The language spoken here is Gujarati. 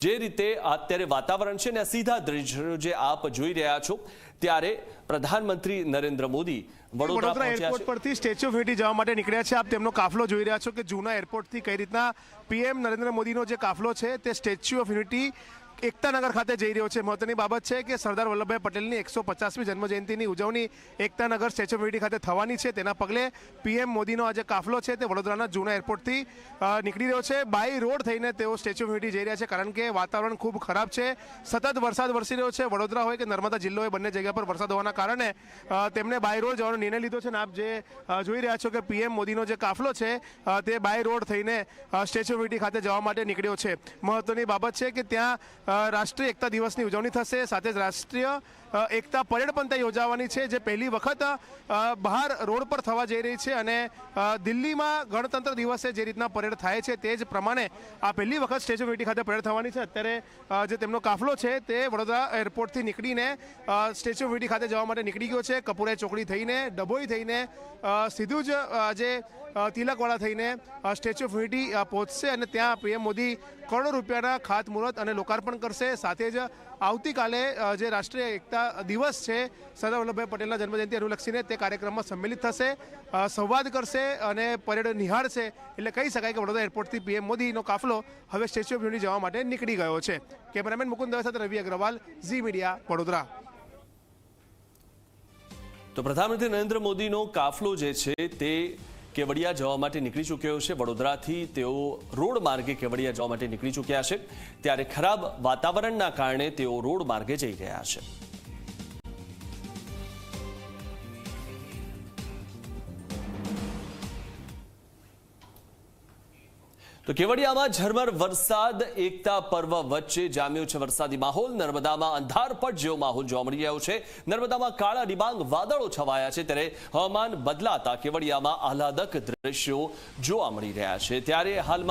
જે રીતે અત્યારે વાતાવરણ છે ને સીધા દ્રશ્યો જે આપ જોઈ રહ્યા છો ત્યારે પ્રધાનમંત્રી નરેન્દ્ર મોદી વડોદરા એરપોર્ટ પરથી સ્ટેચ્યુ ઓફ યુનિટી જવા માટે નીકળ્યા છે. આપ તેમનો કાફલો જોઈ રહ્યા છો કે જૂના એરપોર્ટથી કઈ રીતના પીએમ નરેન્દ્ર મોદીનો જે કાફલો છે તે સ્ટેચ્યુ ઓફ યુનિટી એકતાનગર ખાતે જઈ રહ્યો છે. મહત્વની બાબત છે કે સરદાર વલ્લભભાઈ પટેલની એકસો પચાસમી જન્મજયંતિની ઉજવણી એકતાનગર સ્ટેચ્યુ ઓફ યુનિટી ખાતે થવાની છે. તેના પગલે પીએમ મોદીનો આ જે કાફલો છે. તે વડોદરાના જૂના એરપોર્ટથી નીકળી રહ્યો છે. બાય રોડ થઈને તેઓ સ્ટેચ્યુ ઓફ યુનિટી જઈ રહ્યા છે કારણ કે વાતાવરણ ખૂબ ખરાબ છે. સતત વરસાદ વરસી રહ્યો છે. વડોદરા હોય કે નર્મદા જિલ્લો હોય, બંને જગ્યા પર વરસાદ હોવાના કારણે તેમણે બાય રોડ જવાનો નિર્ણય લીધો છે. અને આપ જે જોઈ રહ્યા છો કે પીએમ મોદીનો જે કાફલો છે તે બાય રોડ થઈને સ્ટેચ્યુ ઓફ યુનિટી ખાતે જવા માટે નીકળ્યો છે. મહત્વની બાબત છે કે ત્યાં રાષ્ટ્રીય એકતા દિવસની ઉજવણી થશે. સાથે જ રાષ્ટ્રીય એકતા પરેડ પણ ત્યાં યોજાવાની છે, જે પહેલી વખત બહાર રોડ પર થવા જઈ રહી છે અને દિલ્હીમાં ગણતંત્ર દિવસે જે રીતના પરેડ થાય છે તે જ પ્રમાણે આ પહેલી વખત સ્ટેચ્યુ ઓફ યુનિટી ખાતે પરેડ થવાની છે. અત્યારે જે તેમનો કાફલો છે તે વડોદરા એરપોર્ટથી નીકળીને સ્ટેચ્યુ ઓફ યુનિટી ખાતે જવા માટે નીકળી ગયો છે. કપૂરે ચોકડી થઈને, ડભોઈ થઈને સીધું જ જે તિલકવાળા થઈને સ્ટેચ્યુ ઓફ યુનિટી પહોંચશે અને ત્યાં પીએમ મોદી કરોડો રૂપિયાના ખાતમુહૂર્ત અને લોકાર્પણ કરશે. સાથે જ આવતીકાલે જે રાષ્ટ્રીય એકતા દિવસ છે. સરદાર વલ્લભભાઈ પટેલના જન્મજયંતિ અનુલક્ષીને તે કાર્યક્રમમાં સંમેલિત થશે. સંવાદ કરશે અને પરેડ નિહાળશે. એટલે કહી શકાય કે વડોદરા એરપોર્ટથી પીએમ મોદીનો કાફલો હવે સ્ટેચ્યુ ઓફ યુનિટી જવા માટે નીકળી ગયો છે. કેમેરામેન મુકુંદ દવે સાથે રવિ અગ્રવાલ, ઝી મીડિયા, વડોદરા. તો પ્રધાનમંત્રી નરેન્દ્ર મોદીનો કાફલો જે છે તે કેવડિયા જવા માટે નીકળી ચૂક્યો છે. વડોદરાથી તેઓ રોડ માર્ગે કેવડિયા જવા માટે નીકળી ચૂક્યા છે. ત્યારે ખરાબ વાતાવરણના કારણે તેઓ રોડ માર્ગે જઈ રહ્યા છે. તો કેવડિયામાં ઝરમર વરસાદ, એકતા પર્વ વચ્ચે જામ્યો છે વરસાદી માહોલ. નર્મદામાં અંધારપટ જેવો માહોલ જોવા મળી રહ્યો છે. નર્મદામાં કાળા ડિબાંગ વાદળો છવાયા છે. ત્યારે હવામાન બદલાતા કેવડિયામાં આહલાદક દ્રશ્યો જોવા મળી રહ્યા છે. ત્યારે હાલમાં